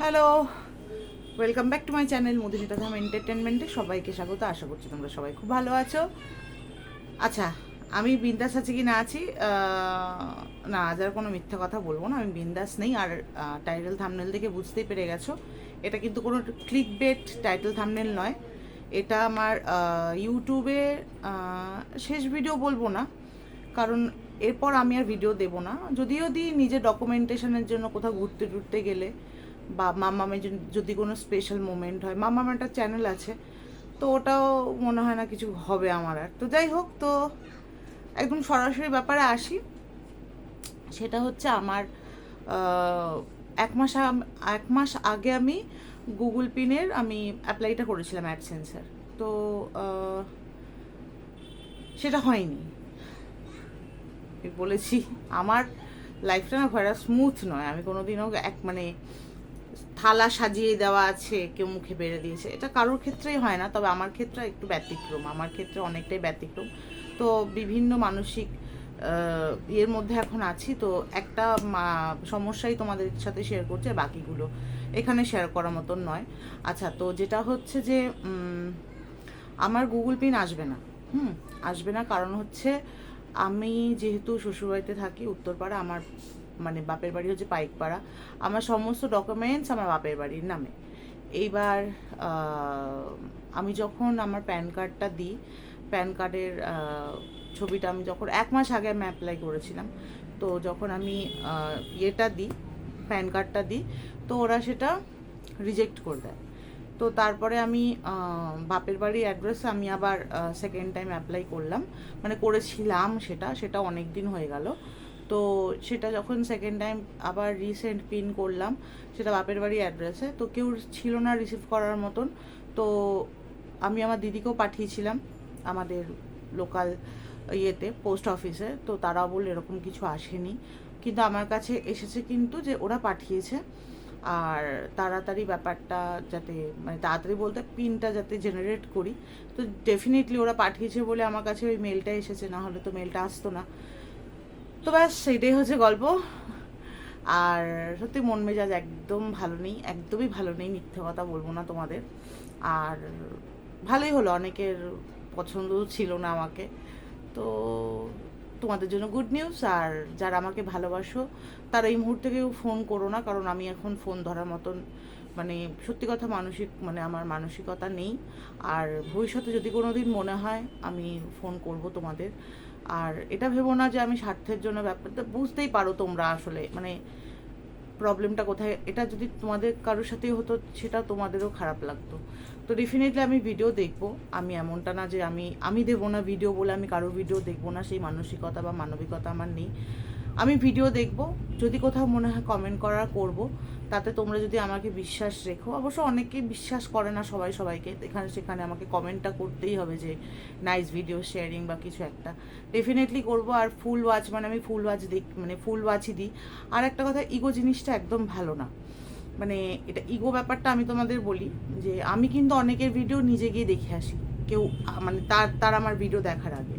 Hello welcome back to my channel Madhumita Dham এন্টারটেনমেন্টে সবাইকে স্বাগত। আশা করছি তোমরা সবাই খুব ভালো আছো। আচ্ছা আমি বিন্দাস আছি কি না আছি? না, আজ আর কোনো মিথ্যা কথা বলব না। আমি বিন্দাস নেই। আর টাইটেল থামনেল দেখে বুঝতেই পেরে গেছো। এটা কিন্তু কোনো ক্লিক বেট টাইটেল থামনেল নয়। এটা আমার ইউটিউবে শেষ ভিডিও বলব না। কারণ এরপর আমি আর ভিডিও দেব না। যদিও দিই নিজের ডকুমেন্টেশনের জন্য কোথাও ঘুরতে টুরতে গেলে বা মামামের যদি কোনো স্পেশাল মোমেন্ট হয় মামামের একটা চ্যানেল আছে, তো ওটাও মনে হয় না কিছু হবে আমার আর। তো যাই হোক, তো একদম সরাসরি ব্যাপারে আসি। সেটা হচ্ছে আমার এক মাস এক মাস আগে আমি গুগল পিনের আমি অ্যাপ্লাইটা করেছিলাম অ্যাডসেন্সের তো সেটা হয়নি। বলেছি, আমার লাইফটা না একটা স্মুথ নয়। আমি কোনোদিনও এক মানে থালা সাজিয়ে দেওয়া আছে, কেউ মুখে বেড়ে দিয়েছে। এটা কারোর ক্ষেত্রেই হয় না, তবে আমার ক্ষেত্রে একটু ব্যতিক্রম। আমার ক্ষেত্রে অনেকটাই ব্যতিক্রম। তো বিভিন্ন মানসিক ইয়ের মধ্যে এখন আছি। তো একটা সমস্যাই তোমাদের সাথে শেয়ার করছে, বাকিগুলো এখানে শেয়ার করার মতন নয়। আচ্ছা তো যেটা হচ্ছে যে আমার গুগল পিন আসবে না। হুম, আসবে না কারণ হচ্ছে আমি যেহেতু শ্বশুরবাড়িতে থাকি, উত্তরপাড়া, আমার মানে বাপের বাড়ি হচ্ছে পাইকপাড়া। আমার সমস্ত ডকুমেন্টস আমার বাপের বাড়ির নামে। এইবার আমি যখন আমার প্যান কার্ডটা দিই প্যান কার্ডের ছবিটা আমি যখন, এক মাস আগে আমি অ্যাপ্লাই করেছিলাম। তো যখন আমি ইয়েটা দিই প্যান কার্ডটা দিই, তো ওরা সেটা রিজেক্ট করে দেয়। তো তারপরে আমি বাপের বাড়ির অ্যাড্রেস আমি আবার সেকেন্ড টাইম অ্যাপ্লাই করলাম। মানে করেছিলাম সেটা সেটা অনেক দিন হয়ে গেল। তো সেটা যখন সেকেন্ড টাইম আবার রিসেন্ট পিন করলাম, সেটা বাপের বাড়ির অ্যাড্রেসে তো কেউ ছিল না রিসিভ করার মতন। তো আমি আমার দিদিকেও পাঠিয়েছিলাম আমাদের লোকাল ইয়েতে পোস্ট অফিসে তো তারাও বলল এরকম কিছু আসেনি। কিন্তু আমার কাছে এসেছে কিন্তু যে ওরা পাঠিয়েছে। আর তাড়াতাড়ি ব্যাপারটা যাতে মানে তাড়াতাড়ি বলতে পিনটা যাতে জেনারেট করি। তো ডেফিনেটলি ওরা পাঠিয়েছে বলে আমার কাছে ওই মেলটা এসেছে, না হলে তো মেলটা আসতো না। তো ব্যাস সেটাই হচ্ছে গল্প। আর সত্যি মন মেজাজ একদম ভালো নেই, একদমই ভালো নেই মিথ্যে কথা বলব না তোমাদের। আর ভালোই হলো, অনেকের পছন্দও ছিল না আমাকে। তো তোমাদের জন্য গুড নিউজ আর যারা আমাকে ভালোবাসো, তারা এই মুহূর্তে কেউ ফোন করো না, কারণ আমি এখন ফোন ধরার মতন মানে সত্যি কথা মানসিক মানে আমার মানসিকতা নেই। আর ভবিষ্যতে যদি কোনো দিন মনে হয়, আমি ফোন করব তোমাদের। আর এটা ভেবো না যে আমি স্বার্থের জন্য ব্যাপারটা বুঝতেই পারো তোমরা আসলে মানে প্রবলেমটা কোথায়। এটা যদি তোমাদের কারোর সাথেই হতো, সেটা তোমাদেরও খারাপ লাগতো। তো ডেফিনেটলি আমি ভিডিও দেখব। আমি এমনটা না যে আমি আমি দেবো না ভিডিও বলে আমি কারোর ভিডিও দেখব না। সেই মানসিকতা বা মানবিকতা আমার নেই। আমি ভিডিও দেখব, যদি কোথাও মনে হয় কমেন্ট করার করব, তাতে তোমরা যদি আমাকে বিশ্বাস রেখো। অবশ্য অনেকে বিশ্বাস করে না সবাই সবাইকে, এখানে সেখানে আমাকে কমেন্টটা করতেই হবে যে নাইস ভিডিও শেয়ারিং বা কিছু একটা। ডেফিনেটলি করব, আর ফুল ওয়াচ মানে আমি ফুল ওয়াচ দেখ মানে ফুল ওয়াচই দিই। আর একটা কথা ইগো জিনিসটা একদম ভালো না। মানে এটা ইগো ব্যাপারটা আমি তোমাদের বলি, যে আমি কিন্তু অনেকের ভিডিও নিজে গিয়ে দেখে আসি। কেউ মানে তার তার আমার ভিডিও দেখার আগে।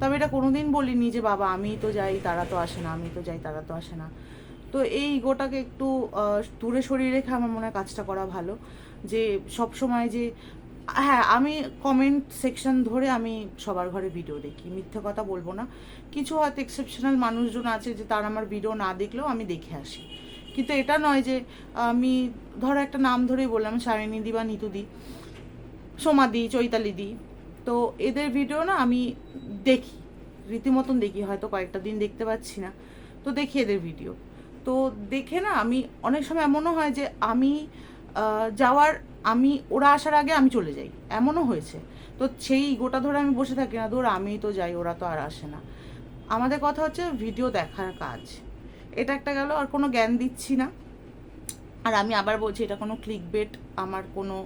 তবে এটা কোনোদিন বলিনি যে, বাবা আমি তো যাই, তারা তো আসে না আমি তো যাই, তারা তো আসে না। তো এই ইগোটাকে একটু দূরে সরিয়ে রেখে আমার মনে হয় কাজটা করা ভালো। যে, সব সময় যে হ্যাঁ আমি কমেন্ট সেকশন ধরে আমি সবার ঘরে ভিডিও দেখি, মিথ্যে কথা বলব না। কিছু হয়তো এক্সেপশনাল মানুষজন আছে যে, তার আমার ভিডিও না দেখলেও আমি দেখে আসি। কিন্তু এটা নয় যে, আমি, ধরো একটা নাম ধরেই বললাম সায়নী দি বা নিতু দি সোমাদি চৈতালি দি তো এদের ভিডিও না আমি দেখি, রীতিমতন দেখি, হয়তো কয়েকটা দিন দেখতে পাচ্ছি না। তো দেখি এদের ভিডিও তো দেখে না আমি, অনেক সময় এমনও হয় যে আমি যাওয়ার, আমি, ওরা আসার আগে আমি চলে যাই। এমনও হয়েছে। তো সেই গোটা ধরে আমি বসে থাকি না, ধর আমি তো যাই, ওরা তো আর আসে না। আমাদের কথা হচ্ছে ভিডিও দেখার কাজ। এটা একটা গেল, আর কোনো জ্ঞান দিচ্ছি না। আর আমি আবার বলছি, এটা কোনো ক্লিক বেট আমার কোনো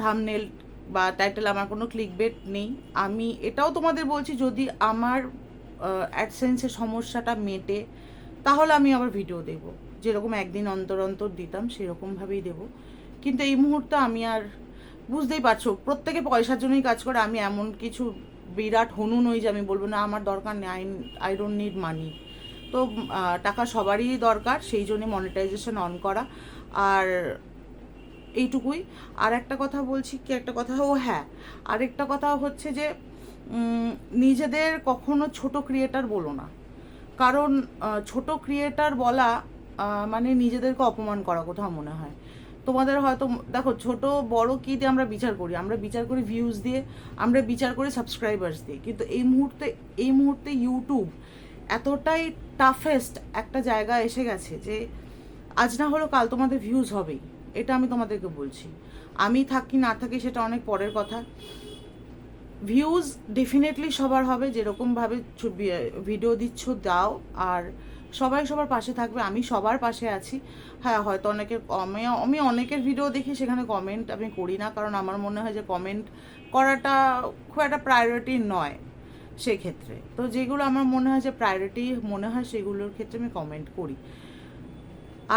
থামনেল বা টাইটেল আমার কোনো ক্লিক বেট নেই। আমি এটাও তোমাদের বলছি, যদি আমার অ্যাডসেন্সের সমস্যাটা মেটে, তাহলে আমি আবার ভিডিও দেব। যেরকম একদিন অন্তর অন্তর দিতাম, সেরকমভাবেই দেব। কিন্তু এই মুহূর্তে আমি আর বুঝতেই পারছ, প্রত্যেকে পয়সার জন্যই কাজ করে, আমি এমন কিছু বিরাট হনু নই যে আমি বলব, না, আমার দরকার নেই, I I don't need money তো টাকা সবারই দরকার, সেই জন্যে মনিটাইজেশন অন করা। আর এইটুকুই। আর একটা কথা বলছি কি, একটা কথা, ও হ্যাঁ। আরেকটা কথা হচ্ছে যে নিজেদের কখনো ছোট ক্রিয়েটার বলো না। কারণ ছোট ক্রিয়েটার বলা মানে নিজেদেরকে অপমান করা কোথাও মনে হয়। তোমাদের হয়তো, দেখো, ছোট বড় কী দিয়ে আমরা বিচার করি? আমরা বিচার করি ভিউজ দিয়ে, আমরা বিচার করি সাবস্ক্রাইবার্স দিয়ে। কিন্তু এই মুহূর্তে এই মুহূর্তে ইউটিউব এতটাই টাফেস্ট একটা জায়গা এসে গেছে যে, আজ না হলেও কাল তোমাদের ভিউজ হবেই। এটা আমি তোমাদেরকে বলছি। আমি থাকি, না থাকি সেটা অনেক পরের কথা। ভিউজ ডেফিনেটলি সবার হবে, যেরকমভাবে ভিডিও দিচ্ছ, দাও। আর সবাই সবার পাশে থাকবে, আমি সবার পাশে আছি। হ্যাঁ হয়তো অনেকের আমি আমি অনেকের ভিডিও দেখি, সেখানে কমেন্ট আমি করি না, কারণ আমার মনে হয় যে কমেন্ট করাটা খুব একটা প্রায়োরিটি নয় সেক্ষেত্রে। তো যেগুলো আমার মনে হয় যে প্রায়োরিটি মনে হয়, সেগুলোর ক্ষেত্রে আমি কমেন্ট করি।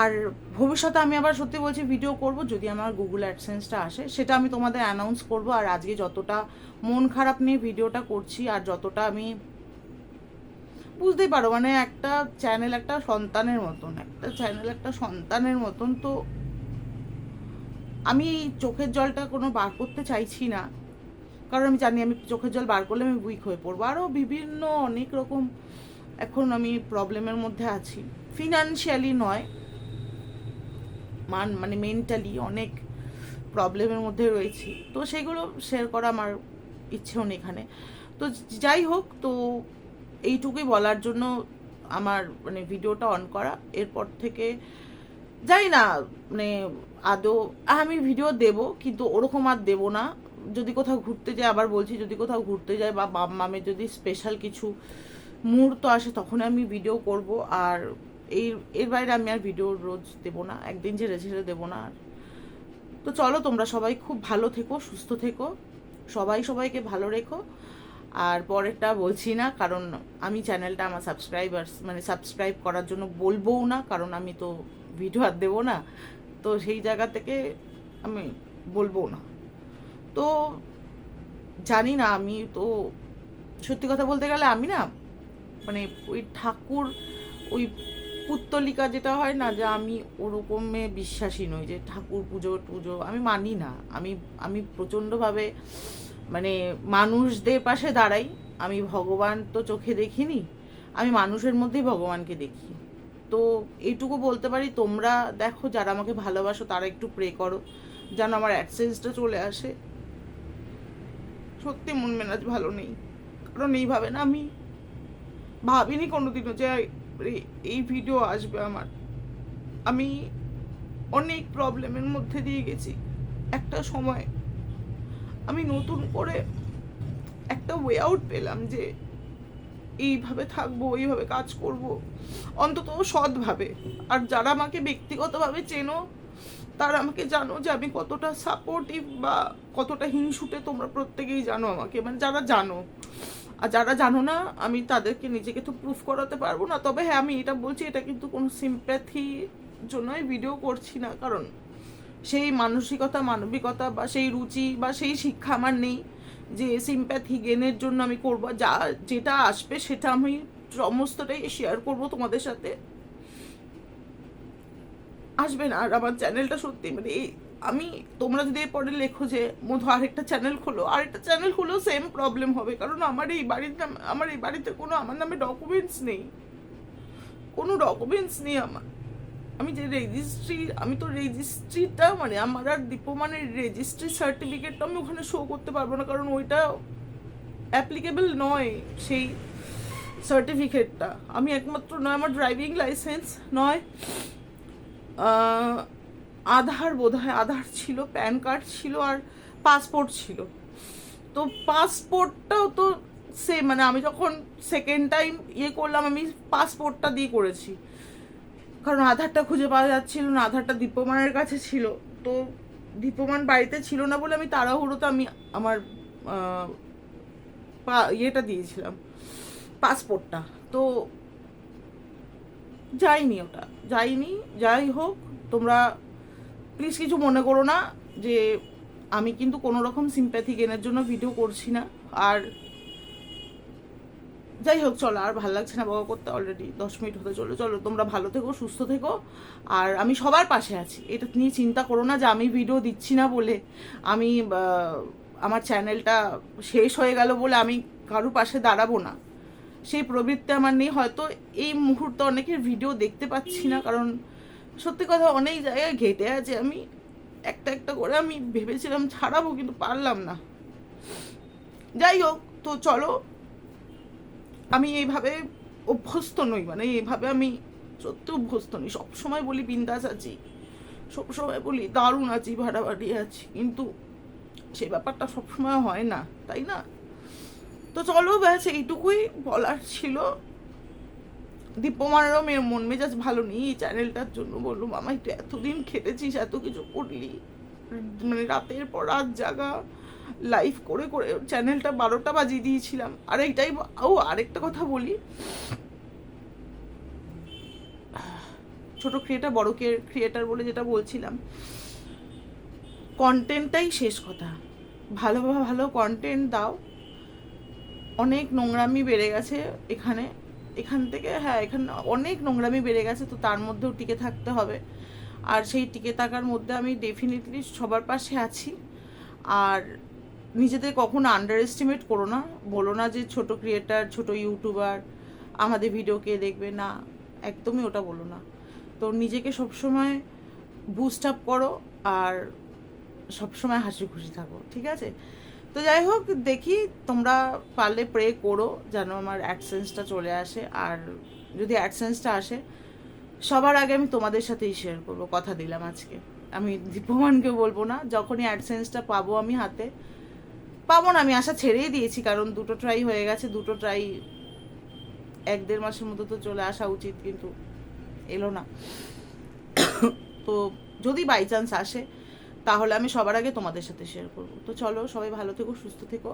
আর ভবিষ্যতে আমি আবার সত্যি বলছি ভিডিও করব, যদি আমার গুগল অ্যাডসেন্সটা আসে, সেটা আমি তোমাদের অ্যানাউন্স করব। আর আজকে যতটা মন খারাপ নিয়ে ভিডিওটা করছি, আর যতটা আমি বুঝতেই পারো মানে একটা চ্যানেল একটা সন্তানের মতন, একটা চ্যানেল একটা সন্তানের মতন, তো আমি চোখের জলটা কোনো বার করতে চাইছি না। কারণ আমি জানি, আমি চোখের জল বার করলে আমি উইক হয়ে পড়ব। আরও বিভিন্ন অনেক রকম এখন আমি প্রবলেমের মধ্যে আছি। ফিনান্সিয়ালি নয় মান মানে মেন্টালি অনেক প্রবলেমের মধ্যে রয়েছি। তো সেগুলো শেয়ার করা আমার ইচ্ছেও নেই এখানে। তো যাই হোক, তো এইটুকুই বলার জন্য আমার মানে ভিডিওটা অন করা। এরপর থেকে যাই না মানে আদৌ, আমি ভিডিও দেব, কিন্তু ওরকম আর দেবো না। যদি কোথাও ঘুরতে যাই, আবার বলছি যদি কোথাও ঘুরতে যাই বা মামের যদি স্পেশাল কিছু মুহূর্ত আসে তখন আমি ভিডিও করব। আর এই, এর বাইরে আমি আর ভিডিও রোজ দেবো না, একদিন ছেড়ে ছেড়ে দেবো না আর। তো চলো তোমরা সবাই খুব ভালো থেকো, সুস্থ থেকো, সবাই সবাইকে ভালো রেখো। আর পরেরটা বলছি না, কারণ আমি চ্যানেলটা আমার সাবস্ক্রাইবার্স মানে সাবস্ক্রাইব করার জন্য বলবোও না, কারণ আমি তো ভিডিও আর দেবো না। তো সেই জায়গা থেকে আমি বলব না। তো জানি না, আমি তো সত্যি কথা বলতে গেলে আমি না মানে ওই ঠাকুর, ওই পুত্তলিকা যেটা হয় না, যে আমি ওরকমে বিশ্বাসী নই, যে ঠাকুর পুজো টুজো আমি মানি না। আমি আমি প্রচণ্ডভাবে মানে মানুষদের পাশে দাঁড়াই। আমি ভগবান তো চোখে দেখিনি, আমি মানুষের মধ্যেই ভগবানকে দেখি। তো এইটুকু বলতে পারি, তোমরা দেখো যারা আমাকে ভালোবাসো তারা একটু প্রে করো, যেন আমার অ্যাক্সেসটা চলে আসে। সত্যি মন মেনাজ ভালো নেই, কারণ এইভাবে না আমি ভাবিনি কোনোদিনও যে এই- এই ভিডিও আসবে আমার। আমি অনেক প্রবলেমের মধ্যে দিয়ে গেছি। একটা সময় আমি নতুন করে একটা ওয়ে আউট পেলাম যে এইভাবে থাকব, এইভাবে কাজ করব। অন্তত সৎভাবে। আর যারা আমাকে ব্যক্তিগতভাবে চেনো, তারা আমাকে জানো যে আমি কতটা সাপোর্টিভ বা কতটা হিংসুটে তোমরা প্রত্যেকেই জানো আমাকে। মানে যারা জানো। আর যারা জানো না, আমি তাদেরকে নিজেকে তো প্রুফ করাতে পারব না। তবে হ্যাঁ আমি এটা বলছি, এটা কিন্তু কোনো সিম্প্যাথি জন্যই ভিডিও করছি না, কারণ সেই মানসিকতা, মানবিকতা বা সেই রুচি বা সেই শিক্ষা আমার নেই যে সিম্প্যাথি গেনের জন্য আমি করব। যা, যেটা আসবে সেটা আমি সমস্তটাই শেয়ার করব তোমাদের সাথে। আসবে না, আর আমার চ্যানেলটা সত্যি মানে আমি, তোমরা যদি এরপরে লেখো যে, মধু আরেকটা চ্যানেল খোলো, আরেকটা চ্যানেল খুলেও সেম প্রবলেম হবে। কারণ আমার এই বাড়ির নাম, আমার এই বাড়িতে কোনো, আমার নামে ডকুমেন্টস নেই। কোনো ডকুমেন্টস নেই আমার। আমি যে রেজিস্ট্রি আমি তো রেজিস্ট্রিটা মানে আমার আর দীপমানের রেজিস্ট্রি সার্টিফিকেটটা আমি ওখানে শো করতে পারব না। কারণ ওইটা অ্যাপ্লিকেবল নয় সেই সার্টিফিকেটটা আমি একমাত্র নয়, আমার ড্রাইভিং লাইসেন্স নয়। আধার বোধ হয় আধার ছিল, প্যান কার্ড ছিল আর পাসপোর্ট ছিল। তো পাসপোর্টটাও তো সে মানে আমি যখন সেকেন্ড টাইম ইয়ে করলাম, আমি পাসপোর্টটা দিয়ে করেছি। কারণ আধারটা খুঁজে পাওয়া যাচ্ছিল না, আধারটা দীপমানের কাছে ছিল। তো দীপমান বাড়িতে ছিল না বলে আমি তাড়াহুড়োতে আমি আমার ইয়েটা দিয়েছিলাম, পাসপোর্টটা। তো যাইনি ওটা, যাইনি, যাই হোক, তোমরা প্লিজ কিছু মনে করো না যে আমি কিন্তু কোনো রকম সিম্প্যাথি গেনের জন্য ভিডিও করছি না। আর যাই হোক, চলো, আর ভালো লাগছে না বাবা করতে অলরেডি দশ মিনিট হতে চলো চলো, তোমরা ভালো থেকো, সুস্থ থেকো। আর আমি সবার পাশে আছি। এটা নিয়ে চিন্তা করো না যে আমি ভিডিও দিচ্ছি না বলে আমি আমার চ্যানেলটা শেষ হয়ে গেল বলে আমি কারোর পাশে দাঁড়াবো না। সেই প্রবৃত্তি আমার নেই। হয়তো এই মুহূর্তে অনেকের ভিডিও দেখতে পাচ্ছি না, কারণ সত্যি কথা অনেক জায়গায় ঘেটে আছে। আমি একটা একটা করে আমি ভেবেছিলাম ছাড়াবো, কিন্তু পারলাম না। যাই হোক, তো চলো, আমি এইভাবে অভ্যস্ত নই মানে এইভাবে আমি সত্যি অভ্যস্ত নই। সবসময় বলি বিন্দাস আছি, সবসময় বলি দারুণ আছি, ভাড়াবাড়ি আছি, কিন্তু সে ব্যাপারটা সবসময় হয় না, তাই না? তো চলো ব্যাস, এইটুকুই বলার ছিল। দীপমানেরও মেয়ের মন মেজাজ ভালো নেই, এই চ্যানেলটার জন্য বলল, মামা, একটু এতদিন খেটেছিস, এত কিছু করলি। মানে রাতের পর রাত জাগা লাইভ করে করে চ্যানেলটা বারোটা বাজিয়ে দিয়েছিলাম। আর এইটাই ও, আরেকটা কথা বলি। ছোট ক্রিয়েটার বড় ক্রিয়েটার বলে যেটা বলছিলাম কন্টেন্টটাই শেষ কথা। ভালো ভালো কন্টেন্ট দাও। অনেক নোংরামি বেড়ে গেছে এখানে। এখান থেকে হ্যাঁ এখানে অনেক নোংরামি বেড়ে গেছে, তো তার মধ্যেও টিকে থাকতে হবে। আর সেই টিকে থাকার মধ্যে আমি ডেফিনেটলি সবার পাশে আছি। আর নিজেদের কখনো আন্ডার এস্টিমেট করো না। বলো না যে ছোট ক্রিয়েটার ছোট ইউটিউবার আমাদের ভিডিও কে দেখবে, না, একদমই ওটা বলো না। তো নিজেকে সবসময় বুস্ট আপ করো আর সবসময় হাসি খুশি থাকো, ঠিক আছে? তো যাই হোক, দেখি তোমরা পারলে প্রে করো যেন আমার অ্যাডসেন্সটা চলে আসে। আর যদি অ্যাডসেন্সটা আসে, সবার আগে আমি তোমাদের সাথেই শেয়ার করব, কথা দিলাম আজকে। আমি দীপমানকে বলব না, যখনই অ্যাডসেন্সটা পাবো আমি হাতে। পাবো না, আমি আশা ছেড়েই দিয়েছি, কারণ দুটো ট্রাই হয়ে গেছে, দুটো ট্রাই এক দেড় মাসের মতো তো চলে আসা উচিত, কিন্তু এলো না। তো যদি বাই চান্স আসে তাহলে আমি সবার আগে তোমাদের সাথে শেয়ার করব। তো চলো সবাই ভালো থেকো, সুস্থ থেকো।